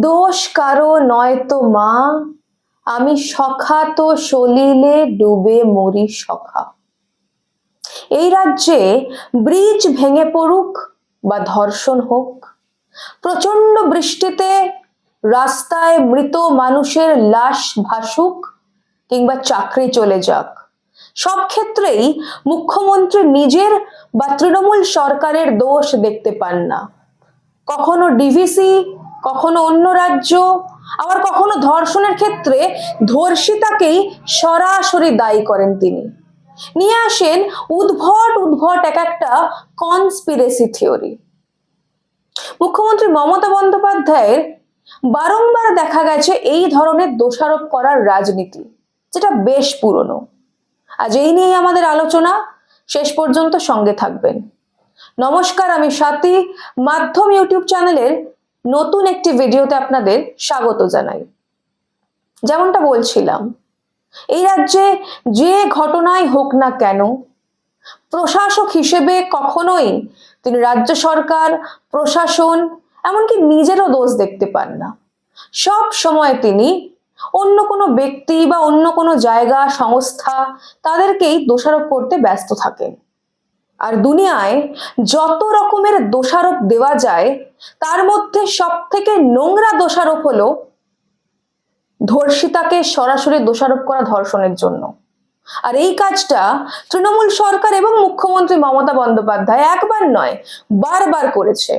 দোষ কারও নয়তো মা। আমি সখা তো সলিলে ডুবে মরি সখা। এই রাজ্যে ব্রিজ ভেঙে পড়ুক বা ধর্ষণ হোক প্রচণ্ড বৃষ্টিতে রাস্তায় মৃত মানুষের লাশ ভাসুক কিংবা চাকরি চলে যাক। সব ক্ষেত্রেই মুখ্যমন্ত্রী নিজের বা তৃণমূল সরকারের দোষ দেখতে পান না। কখনো ডিভিসি কখনো অন্য রাজ্য, আবার কখনো ধর্ষণের ক্ষেত্রে ধর্ষিতাকেই সরাসরি দায়ী করেন তিনি। নিয়ে আসেন উদ্ভট উদ্ভট এক একটা কনস্পিরেসি থিওরি মুখ্যমন্ত্রী মমতা বন্দ্যোপাধ্যায়ের বারংবার দেখা গেছে এই ধরনের দোষারোপ করার রাজনীতি, যেটা বেশ পুরনো। আজ এই নিয়েই আমাদের আলোচনা। শেষ পর্যন্ত সঙ্গে থাকবেন। নমস্কার, আমি স্বাতি। মাধ্যম ইউটিউব চ্যানেলের নতুন একটি ভিডিওতে আপনাদের স্বাগত জানাই। যেমনটা বলছিলাম, এই রাজ্যে যে ঘটনাই হোক না কেন, প্রশাসক হিসেবে কখনোই তিনি রাজ্য সরকার, প্রশাসন, এমনকি নিজেরও দোষ দেখতে পান না। সব সময় তিনি অন্য কোনো ব্যক্তি বা অন্য কোনো জায়গা, সংস্থা তাদেরকেই দোষারোপ করতে ব্যস্ত থাকেন। আর দুনিয়ায় যত রকমের দোষারোপ দেওয়া যায়, তার মধ্যে সব থেকে নোংরা দোষারোপ হলো ধর্ষিতাকে সরাসরি দোষারোপ করা ধর্ষণের জন্য। আর এই কাজটা তৃণমূল সরকার এবং মুখ্যমন্ত্রী মমতা বন্দ্যোপাধ্যায় একবার নয়, বারবার করেছে।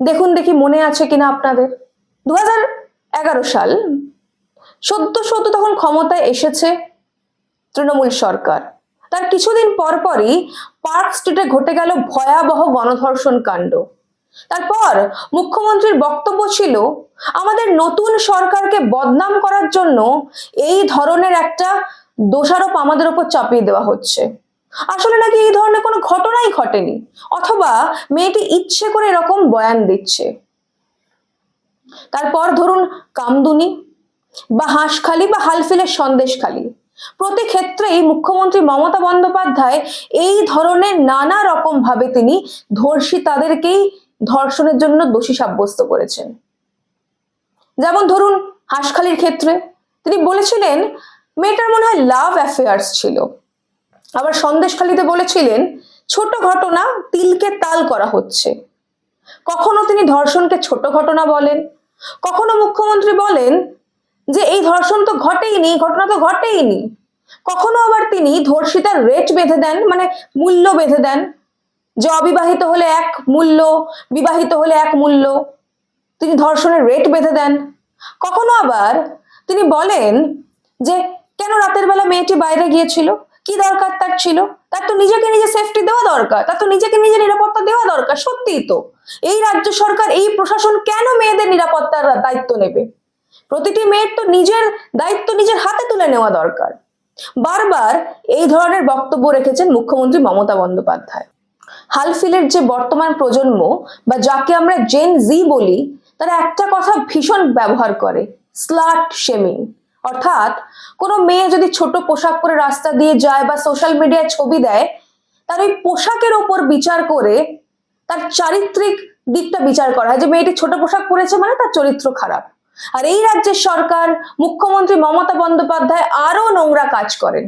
দেখুন দেখি মনে আছে কিনা আপনাদের। দু এগারো সাল, সদ্য সদ্য তখন ক্ষমতায় এসেছে তৃণমূল সরকার। তার কিছুদিন পর পরই পার্ক স্ট্রিটে ঘটে গেল ভয়াবহ গণধর্ষণ কাণ্ড। তারপর মুখ্যমন্ত্রীর বক্তব্য ছিল, আমাদের নতুন সরকারকে বদনাম করার জন্য এই ধরনের একটা দোষারোপ আমাদের উপর চাপিয়ে দেওয়া হচ্ছে। আসলে নাকি এই ধরনের কোনো ঘটনাই ঘটেনি? অথবা মেয়েটি ইচ্ছে করে এরকম বয়ান দিচ্ছে? তারপর ধরুন কামদুনি বা হাঁসখালি বা হালফিলের সন্দেশখালি। প্রতি ক্ষেত্রেই মুখ্যমন্ত্রী মমতা বন্দ্যোপাধ্যায় এই ধরনের নানা রকম ভাবে তিনি ধর্ষী তাদেরকেই ধর্ষণের জন্য দোষী সাব্যস্ত করেছেন। যেমন ধরুন হাঁসখালির ক্ষেত্রে তিনি বলেছিলেন, মেয়েটার মনে হয় লাভ অ্যাফেয়ার্স ছিল। আবার সন্দেশখালিতে বলেছিলেন, ছোট ঘটনা তিলকে তাল করা হচ্ছে। কখনো তিনি ধর্ষণকে ছোট ঘটনা বলেন, কখনো মুখ্যমন্ত্রী বলেন যে এই ধর্ষণ তো ঘটেইনি ঘটনা তো ঘটেইনি কখনো আবার তিনি ধর্ষিতার রেট বেঁধে দেন মানে মূল্য বেঁধে দেন, যে অবিবাহিত হলে এক মূল্য, বিবাহিত হলে এক মূল্য, তিনি ধর্ষণের রেট বেঁধে দেন। কখনো আবার তিনি বলেন যে, কেন রাতের বেলা মেয়েটি বাইরে গিয়েছিল? কি দরকার তার ছিল? তার তো নিজেকে নিজে সেফটি দেওয়া দরকার, তার তো নিজেকে নিজে নিরাপত্তা দেওয়া দরকার, সত্যিই তো। এই রাজ্য সরকার, এই প্রশাসন কেন মেয়েদের নিরাপত্তার দায়িত্ব নেবে? প্রতিটি মেয়ের তো নিজের দায়িত্ব নিজের হাতে তুলে নেওয়া দরকার। বারবার এই ধরনের বক্তব্য রেখেছেন মুখ্যমন্ত্রী মমতা বন্দ্যোপাধ্যায়। হালফিলের যে বর্তমান প্রজন্ম বা যাকে আমরা জেন জি বলি, তারা একটা কথা ভীষণ ব্যবহার করে স্লাট শেমিং অর্থাৎ কোনো মেয়ে যদি ছোট পোশাক পরে রাস্তা দিয়ে যায় বা সোশ্যাল মিডিয়ায় ছবি দেয়, তার ওই পোশাকের ওপর বিচার করে তার চারিত্রিক দিকটা বিচার করা হয়। যে মেয়েটি ছোট পোশাক পরেছে মানে তার চরিত্র খারাপ। আর এই রাজ্যের সরকার মুখ্যমন্ত্রী মমতা বন্দ্যোপাধ্যায় আরও নোংরা কাজ করেন।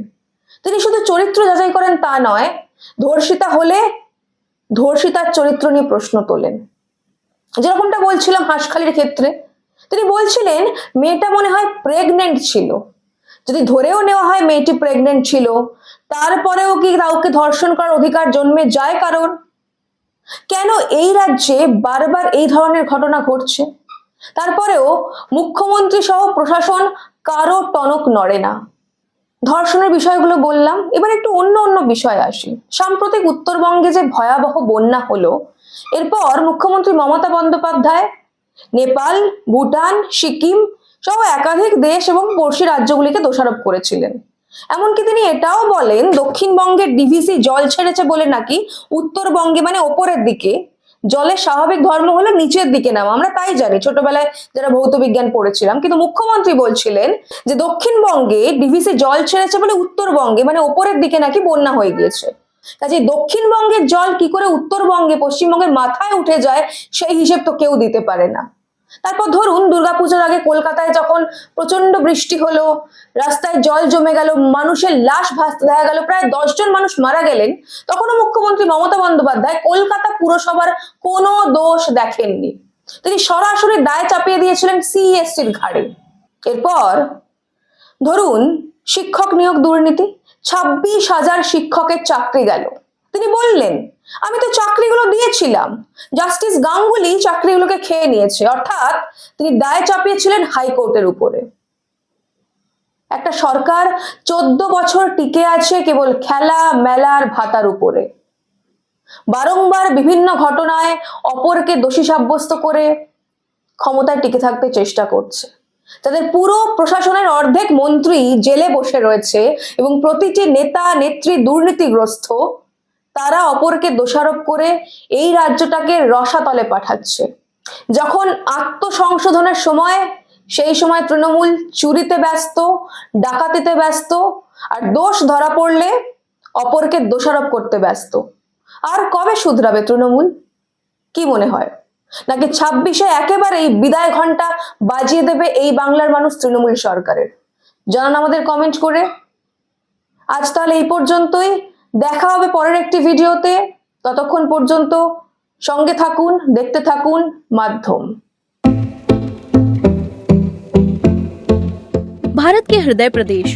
তিনি শুধু চরিত্র যাচাই করেন তা নয়, ধর্ষিতা হলে ধর্ষিতার চরিত্র নিয়ে প্রশ্ন তোলেন। যেরকমটা বলছিলাম হাঁসখালির ক্ষেত্রে, তিনি বলছিলেন, মেয়েটা মনে হয় প্রেগনেন্ট ছিল। যদি ধরেও নেওয়া হয় মেয়েটি প্রেগনেন্ট ছিল, তারপরেও কি কাউকে ধর্ষণ করার অধিকার জন্মে যায় কারণ কেন এই রাজ্যে বারবার এই ধরনের ঘটনা ঘটছে? তারপরেও মুখ্যমন্ত্রী সহ প্রশাসন কারও টনক নড়ে না। ধর্ষণের বিষয়গুলো বললাম, এবার একটু অন্য অন্য বিষয়ে আসি। সাম্প্রতিক উত্তরবঙ্গে যে ভয়াবহ বন্যা হলো, এরপর মুখ্যমন্ত্রী মমতা বন্দ্যোপাধ্যায়, নেপাল, ভুটান, সিকিম সহ একাধিক দেশ এবং পড়শি রাজ্যগুলিকে দোষারোপ করেছিলেন। এমনকি তিনি এটাও বলেন, দক্ষিণবঙ্গের ডিভিসি জল ছেড়েছে বলে নাকি উত্তরবঙ্গে মানে ওপরের দিকে জলের স্বাভাবিক ধর্ম হলো নিচের দিকে নামা আমরা তাই জানি, ছোটবেলায় যারা ভৌত বিজ্ঞান পড়েছিলাম, কিন্তু মুখ্যমন্ত্রী বলছিলেন যে দক্ষিণবঙ্গে ডিভিসি জল ছেড়েছে বলে উত্তরবঙ্গে মানে ওপরের দিকে নাকি বন্যা হয়ে গিয়েছে। কাজে দক্ষিণবঙ্গের জল কি করে উত্তরবঙ্গে, পশ্চিমবঙ্গের মাথায় উঠে যায়, সেই হিসেব তো কেউ দিতে পারে না। তারপর ধরুন দুর্গাপুজোর আগে কলকাতায় যখন প্রচণ্ড বৃষ্টি হলো, রাস্তায় জল জমে গেল, মানুষের লাশ ভাসতে দেখা গেল, প্রায় দশজন মানুষ মারা গেলেন, তখনও মুখ্যমন্ত্রী মমতা বন্দ্যোপাধ্যায় কলকাতা পুরসভার কোনো দোষ দেখেননি। তিনি সরাসরি দায় চাপিয়ে দিয়েছিলেন সিএসসির ঘাড়ে। এরপর ধরুন শিক্ষক নিয়োগ দুর্নীতি, ছাব্বিশ হাজার শিক্ষকের চাকরি গেল। তিনি বললেন, আমি তো চাকরিগুলো দিয়েছিলাম। জাস্টিস গাঙ্গুলি চাকরিগুলোকে খেয়ে নিয়েছে। অর্থাৎ তিনি দায় চাপিয়েছিলেন হাইকোর্টের উপরে। একটা সরকার চোদ্দ বছর টিকে আছে কেবল খেলা মেলার ভাতার উপরে। বারংবার বিভিন্ন ঘটনায় অপরকে দোষী সাব্যস্ত করে ক্ষমতায় টিকে থাকতে চেষ্টা করছে। তাদের পুরো প্রশাসনের অর্ধেক মন্ত্রী জেলে বসে রয়েছে এবং প্রতিটি নেতা, নেত্রী, দুর্নীতিগ্রস্ত তারা অপরকে দোষারোপ করে এই রাজ্যটাকে রসাতলে পাঠাচ্ছে। যখন আত্মসংশোধনের সময়, সেই সময় তৃণমূল চুরিতে ব্যস্ত, ডাকাতিতে ব্যস্ত, আর দোষ ধরা পড়লে অপরকে দোষারোপ করতে ব্যস্ত। আর কবে শুধরাবে তৃণমূল? কি মনে হয়? নাকি ছাব্বিশে একেবারে এই বিদায় ঘণ্টা বাজিয়ে দেবে এই বাংলার মানুষ তৃণমূল সরকারের? জানান আমাদের কমেন্ট করে। আজ তাহলে এই পর্যন্তই। দেখা হবে পরের একটি ভিডিওতে ততক্ষণ পর্যন্ত সঙ্গে থাকুন দেখতে থাকুন মাধ্যম भारत के हृदय प्रदेश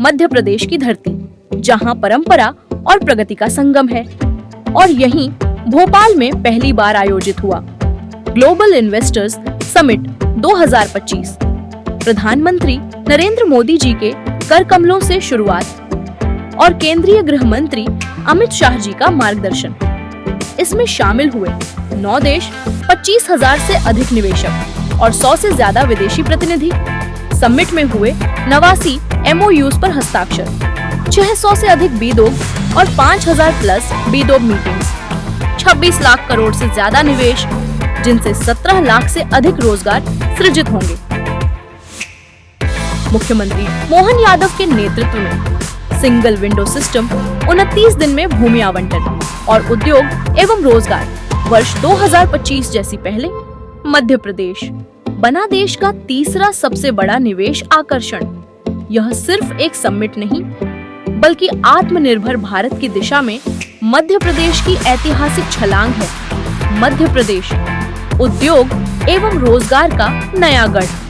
मध्य प्रदेश की धरती जहां परंपरा और प्रगति का संगम है और यहीं भोपाल में पहली बार आयोजित हुआ ग्लोबल इन्वेस्टर्स समिट 2025 प्रधानमंत्री नरेंद्र मोदी जी के कर कमलों से शुरुआत और केंद्रीय गृह मंत्री अमित शाह जी का मार्गदर्शन। इसमें शामिल हुए नौ देश, पच्चीस हज़ार से अधिक निवेशक और सौ से ज़्यादा विदेशी प्रतिनिधि। समिट में हुए नवासी एमओयूज पर हस्ताक्षर 600 से अधिक बीदोग और 5000 प्लस बीदोग मीटिंग्स 26 लाख करोड़ से ज़्यादा निवेश, जिनसे 17 लाख से अधिक रोज़गार सृजित होंगे। मुख्यमंत्री मोहन यादव के नेतृत्व में सिंगल विंडो सिस्टम 29 दिन में भूमि आवंटन और उद्योग एवं रोज़गार, वर्ष 2025 जैसी पहले, मध्य प्रदेश, बना देश का तीसरा सबसे बड़ा निवेश आकर्षण। यह सिर्फ़ एक समिट नहीं, बल्कि आत्मनिर्भर भारत की दिशा में मध्य प्रदेश की ऐतिहासिक छलांग है। मध्य प्रदेश, उद्योग एवं रोज़गार का नया गढ़।